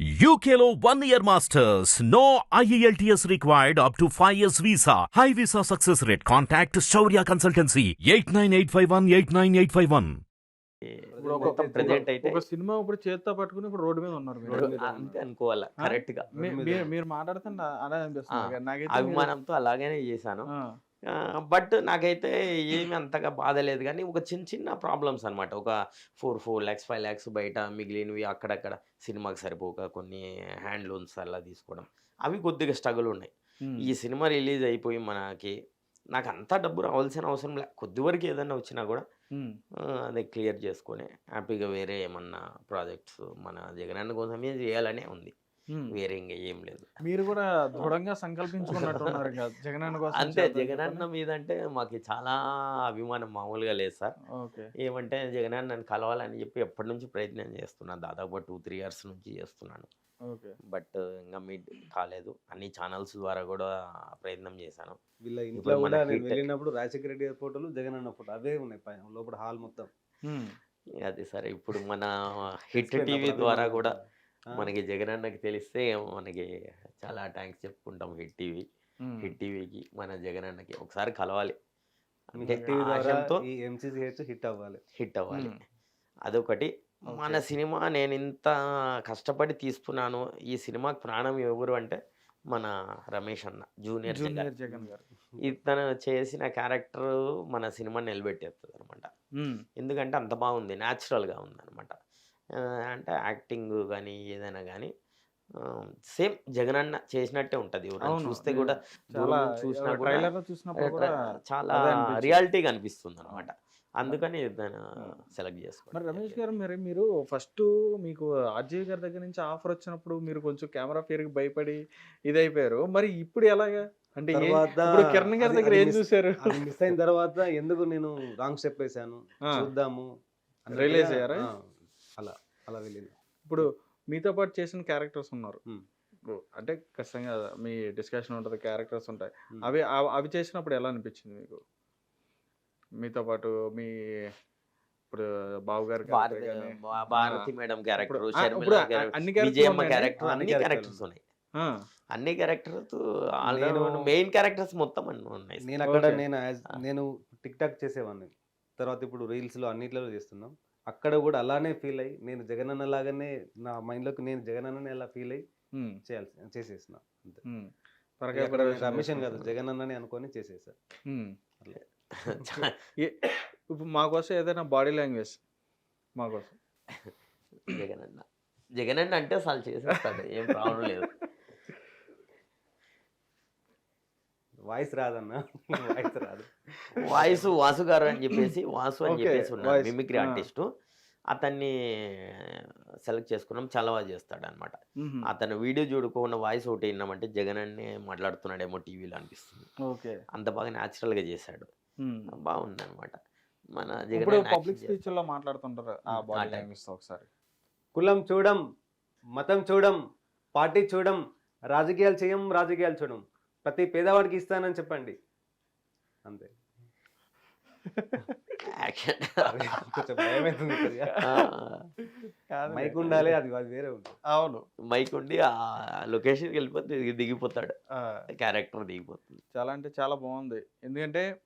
UKLO one year masters. No E IELTS required up to 5 years visa. High visa success rate. Contact Shaurya Consultancy 89851 89851. ఇప్పుడు ఒక మొత్తం present అయితే ఒక cinema ఇప్పుడు చేత్తో పట్టుకుని ఇప్పుడు రోడ్డు మీద ఉన్నారు అంతే అనుకోవాలా? కరెక్ట్గా మీరు మాట్లాడుతుంటే అలా అనిపిస్తుంది అభిమానంతో అలాగనే చేశాను బట్ నాకైతే ఏమి అంతగా బాధ లేదు. కానీ ఒక చిన్న చిన్న ప్రాబ్లమ్స్ అన్నమాట. ఒక four four lakhs five lakhs బయట మిగిలినవి అక్కడక్కడ సినిమాకి సరిపోక కొన్ని హ్యాండ్ లోన్స్ అలా తీసుకోవడం. అవి కొద్దిగా స్ట్రగుల్ ఉన్నాయి. ఈ సినిమా రిలీజ్ అయిపోయి మనకి నాకు అంత డబ్బు రావాల్సిన అవసరం లే. కొద్ది వరకు ఏదైనా వచ్చినా కూడా అది క్లియర్ చేసుకొని హ్యాపీగా వేరే ఏమన్నా ప్రాజెక్ట్స్ మన జగనన్న కోసమే చేయాలనే ఉంది. వేరే ఇంకా ఏం లేదు. మీరు కూడా దృఢంగా సంకల్పించుకున్నట్టున్నారు జగనన్న కోసం అంతే జగనన్న మీద అంటే మాకు చాలా అభిమానం మామూలుగా లేదు సార్. ఏమంటే జగనన్న నన్ను కలవాలని చెప్పి ఎప్పటి నుంచి ప్రయత్నం చేస్తున్నాను దాదాపు టూ త్రీ ఇయర్స్ నుంచి చేస్తున్నాను. ఓకే. బట్ ఇంకా మీట్ కాలేదు. అన్ని ఛానల్స్ ద్వారా కూడా ప్రయత్నం చేశాను. వీళ్ళ ఇంట్లో కూడా నేను వెళ్ళినప్పుడు రాజశేఖర రెడ్డి ఫోటోలు జగన్ అన్న ఫోటో. అవే ఉన్నాయి పైన లోపల హాల్ మొత్తం. అది సరే ఇప్పుడు మన హిట్ టీవీ ద్వారా. కూడా మనకి జగనన్నకి తెలిస్తే మనకి చాలా థ్యాంక్స్ చెప్పుకుంటాం హిట్ టీవీ. హిట్ టీవీకి మన జగనన్నకి ఒకసారి కలవాలి. హిట్ అవ్వాలి. హిట్ అవ్వాలి. అదొకటి. మన. సినిమా నేను ఇంత కష్టపడి తీస్తున్నాను ఈ సినిమాకి ప్రాణం ఎవరు అంటే మన రమేష్ అన్న జూనియర్ జగన్. జూనియర్ జగన్ గారు. ఇతను చేసిన క్యారెక్టర్ మన సినిమా నిలబెట్టేస్తుంది అనమాట ఎందుకంటే అంత బాగుంది. న్యాచురల్గా ఉంది అనమాట అంటే యాక్టింగ్ కానీ ఏదైనా కానీ సేమ్ జగన్ అన్న చేసినట్టే ఉంటుంది. చూస్తే కూడా చూసినా కూడా చాలా. రియాలిటీగా అనిపిస్తుంది అనమాట అందుకని సెలెక్ట్ మరి చేసుకోండి రమేష్ గారు మరి మీరు ఫస్ట్ మీకు ఆర్జీవి గారి దగ్గర నుంచి ఆఫర్ వచ్చినప్పుడు మీరు కొంచెం కెమెరా పేరుకి భయపడి ఇదైపోయారు. మరి ఇప్పుడు ఎలాగా? అంటే ఇప్పుడు కిరణ్ గారి దగ్గర ఏం చూసారు మిస్ అయిన తర్వాత ఎందుకు నేను రాంగ్ స్టెప్ వేసాను చూద్దాము. Realize అయ్యారా? అలా వెళ్ళింది. ఇప్పుడు మీతో పాటు చేసిన క్యారెక్టర్స్ ఉన్నారు. అంటే ఖచ్చితంగా మీ డిస్కషన్ ఉంటుంది క్యారెక్టర్స్ ఉంటాయి. అవి అవి- అవి చేసినప్పుడు ఎలా అనిపించింది మీకు? మీతో పాటు మీ ఇప్పుడు బాబు గారి భారతి మేడం క్యారెక్టర్ అన్ని? క్యారెక్టర్ అన్ని క్యారెక్టర్స్ ఉన్నాయి. ఆ, అన్ని క్యారెక్టర్స్ నేను- మెయిన్ క్యారెక్టర్స్ మొత్తం అన్ని ఉన్నాయి. నేను అక్కడ. నేను. నేను టిక్ టాక్ చేసేవాడిని. తర్వాత ఇప్పుడు రీల్స్లో అన్నిట్లో చేస్తున్నాం. అక్కడ కూడా అలానే ఫీల్ అయ్యి నేను జగనన్న లాగానే నా మైండ్లోకి నేను జగనన్ననే అలా ఫీల్ అయ్యి చేయాల్సి చేసేసిన అంతే. అని కాదు చేసినప్పుడు. జగనన్నని అనుకొని చేసేసా. ఉమ్. చా- ఏ- ఇప్పుడు మాకోసం ఏదైనా బాడీ లాంగ్వేజ్ మాకోసం జగన్ అన్న. జగన్ అన్న అంటే అసలు చేసేస్తాడు ఏం ప్రాబ్లం లేదు. వాయిస్ రాదన్న? వాయిస్ వాయిస్ వాసు గారు అని చెప్పేసి వాసు అని చెప్పేసి ఉన్నారు. మిమిక్రీ. ఆర్టిస్టు అతన్ని సెలెక్ట్ చేసుకున్నాం చాలా బాగా చేస్తాడు అనమాట. అతను వీడియో చూడుకోకుండా వాయిస్ ఒకటి విన్నామంటే జగన్ అన్నే మాట్లాడుతున్నాడేమో టీవీలో అనిపిస్తుంది ఓకే అంత బాగా న్యాచురల్గా చేశాడు ఉమ్. బాగుంది అనమాట మన ఇప్పుడు జగన్ పబ్లిక్ స్పీచ్లో మాట్లాడుతుంటారు ఆ ఉమ్, బాడీ ఆ type. లాంగ్వేజ్తో ఒకసారి కులం చూడం మతం చూడం పార్టీ చూడం రాజకీయాలు చేయం రాజకీయాలు చూడం ప్రతి పేదవాడికి ఇస్తానని చెప్పండి అంతే కొంచెం. కాదులే. మైక్ ఉండాలి అది అది వేరే ఉంటుంది. అవును. మైక్ ఉండి ఆ లొకేషన్కి వెళ్ళిపోతే దిగి- దిగిపోతాడు. క్యారెక్టర్ దిగిపోతుంది. చాలా అంటే చాలా బాగుంది. ఎందుకంటే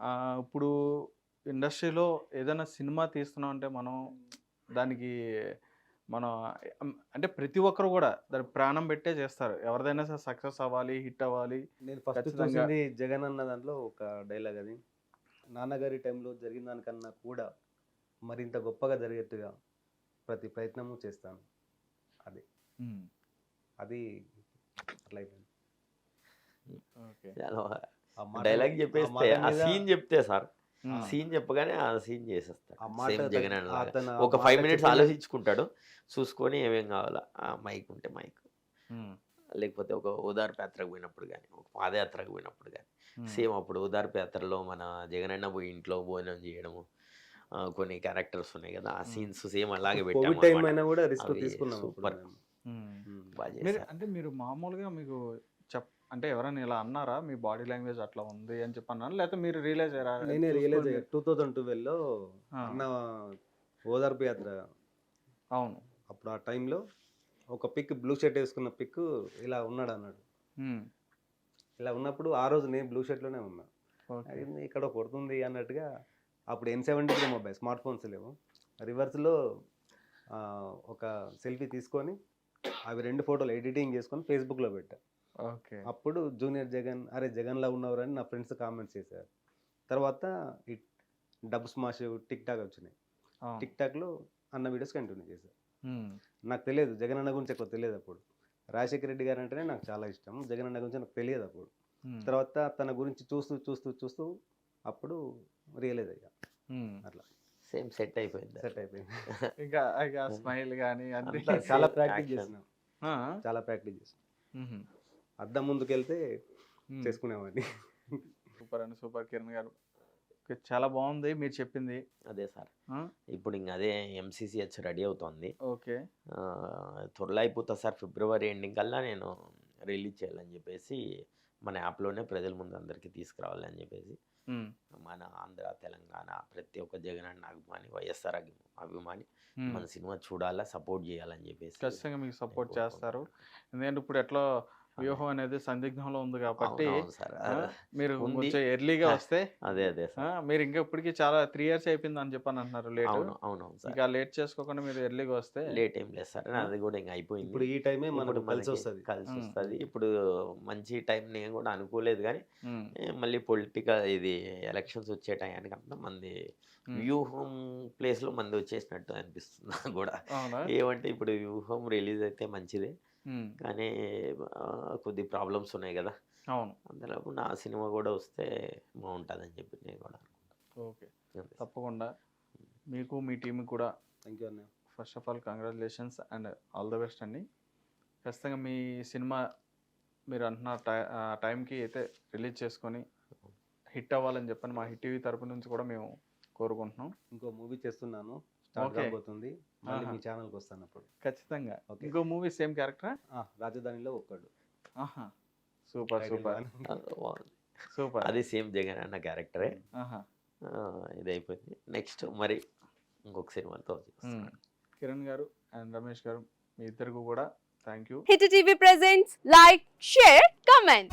ఆ, ఇప్పుడు ఇండస్ట్రీలో ఏదైనా సినిమా తీస్తున్నాం అంటే మనం దానికి మనం అంటే ప్రతి ఒక్కరు కూడా దాని ప్రాణం పెట్టే చేస్తారు. ఎవరిదైనా సరే సక్సెస్ అవ్వాలి హిట్ అవ్వాలి. నేను ఫస్ట్ జగన్ అన్న దాంట్లో ఒక డైలాగ్ అది. నాన్నగారి టైంలో జరిగిన దానికన్నా కూడా మరింత గొప్పగా జరిగేట్టుగా ప్రతి ప్రయత్నము చేస్తాను. అది. అది డైలాగ్ చెప్పేస్తే ఆ సీన్ చెప్తే సార్. సీన్ చెప్పగానే ఆ సీన్ చేసేస్తాడు. ఒక ఫైవ్ మినిట్స్ ఆలోచించుకుంటాడు చూసుకొని ఏమేం కావాలా ఆ మైక్ ఉంటే మైక్. లేకపోతే ఒక ఓదార్పు యాత్రకు పోయినప్పుడు కానీ ఒక పాదయాత్రకు పోయినప్పుడు కానీ. సేమ్ అప్పుడు ఓదార్పు యాత్రలో మన జగనన్న పోయి ఇంట్లో భోజనం చేయడము కొన్ని క్యారెక్టర్స్ ఉన్నాయి కదా ఆ. సీన్స్ సేమ్ అలాగే పెట్టాము. అంటే మీరు మామూలుగా మీకు చెప్ అంటే ఎవరైనా ఇలా అన్నారా మీ బాడీ లాంగ్వేజ్ అట్లా ఉంది అని చెప్పి లేకపోతే మీరు రియలైజ్ అయ్యారా? నేనే రియలైజ్ చూసుకోండి. టూ థౌజండ్ ట్వెల్వ్లో అన్న ఓదార్పు యాత్ర అవును. అప్పుడు ఆ టైంలో ఒక పిక్ బ్లూ షర్ట్ వేసుకున్న పిక్ ఇలా ఉన్నాడు అన్నాడు ఇలా ఉన్నప్పుడు ఆ రోజు నేను బ్లూ షర్ట్లోనే ఉన్నా. ఇక్కడ కొడుతుంది అన్నట్టుగా అప్పుడు N seventy three mobile smartphones లేవు. రివర్స్లో ఒక సెల్ఫీ తీసుకొని అవి రెండు ఫోటోలు ఎడిటింగ్ చేసుకొని ఫేస్బుక్లో పెట్టా. ఓకే. అప్పుడు జూనియర్ జగన్ అరే జగన్లా ఉన్నవరని నా ఫ్రెండ్స్ కామెంట్స్ చేశారు. తర్వాత ఈ డబ్ స్మాష్ టిక్ టాక్ వచ్చినాయి. టిక్ టాక్లో అన్న వీడియోస్ కంటిన్యూ చేశారు నాకు తెలియదు. జగన్ అన్న గురించి ఎక్కువ తెలియదు అప్పుడు. రాజశేఖర రెడ్డి గారు అంటేనే నాకు చాలా ఇష్టం. జగన్ అన్న గురించి నాకు తెలియదు అప్పుడు. తర్వాత తన గురించి చూస్తూ చూస్తూ చూస్తూ అప్పుడు రియలైజ్ అయ్యా. అట్లా. సేమ్ సెట్ అయిపోయింది. సెట్ అయిపోయింది. ఇంకా ఇక స్మైల్ కానీ అన్ని అంతా చాలా ప్రాక్టీస్. చేసిన. ఆ, చాలా ప్రాక్టీస్ చేసిన. అద్దం ముందుకు వెళ్తే ఉమ్. చేసుకునేవాడిని. సూపర్ అండి సూపర్. కిరణ్ గారు చాలా బాగుంది మీరు చెప్పింది. అదే సార్. ఇప్పుడు ఇంక అదే ఎంసీసీహెచ్ రెడీ అవుతోంది. ఓకే. త్వరలో అయిపోతా సార్. ఫిబ్రవరి ఎండింగ్ కల్లా నేను రిలీజ్ చేయాలని చెప్పేసి మన యాప్లోనే ప్రజల ముందు అందరికీ తీసుకురావాలని చెప్పేసి మన ఆంధ్ర తెలంగాణ ప్రతి ఒక్క జగన్ అన్న అభిమాని వైఎస్ఆర్ అభి- అభిమాని. మన సినిమా చూడాలా సపోర్ట్ చేయాలని చెప్పేసి ఖచ్చితంగా మీకు సపోర్ట్ చేస్తారు. ఎందుకంటే ఇప్పుడు ఎట్లా వ్యూహం అనేది సందిగ్ధంలో ఉంది కాబట్టి మీరు. కొంచెం ఎర్లీగా వస్తే అదే అదే మీరు ఇంకా ఇప్పటికి చాలా త్రీ ఇయర్స్ అయిపోయింది అని చెప్పని అంటున్నారు లేట్. అవును సార్. ఇంకా లేట్ చేసుకోకుండా మీరు ఎర్లీగా వస్తే లేట్ ఏం లేదు సార్. అది కూడా ఇంకా అయిపోయింది. ఇప్పుడు ఈ టైమే మనకు కలిసి వస్తుంది. కలిసి. వస్తుంది. ఇప్పుడు మంచి టైం నేను కూడా అనుకోలేదు కానీ మళ్ళీ పొలిటికల్ ఇది ఎలక్షన్స్ వచ్చే టైంకి అంతా మంది. వ్యూహం ప్లేస్లో మంది వచ్చేసినట్టు అనిపిస్తుంది నాకు కూడా. ఏమంటే ఇప్పుడు వ్యూహం రిలీజ్ అయితే మంచిదే. కానీ కొద్ది ప్రాబ్లమ్స్ ఉన్నాయి కదా. అవును. అందులో నా సినిమా కూడా వస్తే బాగుంటుందని చెప్పి నేను కూడా ఓకే. తప్పకుండా. మీకు మీ టీం కూడా థ్యాంక్ యూ అన్న first of all congratulations and all the best అండి. ఖచ్చితంగా మీ సినిమా మీరు అంటున్న టై ఆ టైంకి అయితే రిలీజ్ చేసుకొని హిట్ అవ్వాలని చెప్పని మా హిట్ టీవీ తరపు నుంచి కూడా మేము కోరుకుంటున్నాం. ఇంకో మూవీ చేస్తున్నాను. స్టార్ట్. కాబోతుంది మళ్ళీ. మీ ఛానల్కి వస్తాను అప్పుడు ఖచ్చితంగా. ఇంకో మూవీ సేమ్ క్యారెక్టరా ఆ, రాజధానిలో ఒక్కడు. ఆహా. Super super. సూపర్. అది సేమ్ జగన్ అన్న క్యారెక్టరే ఆహా. ఇది అయిపోయింది నెక్స్ట్ మరి ఇంకొక సినిమాతో. కిరణ్ గారు అండ్ రమేష్ గారు మీ ఇద్దరికి కూడా thank you hit TV presents like share comment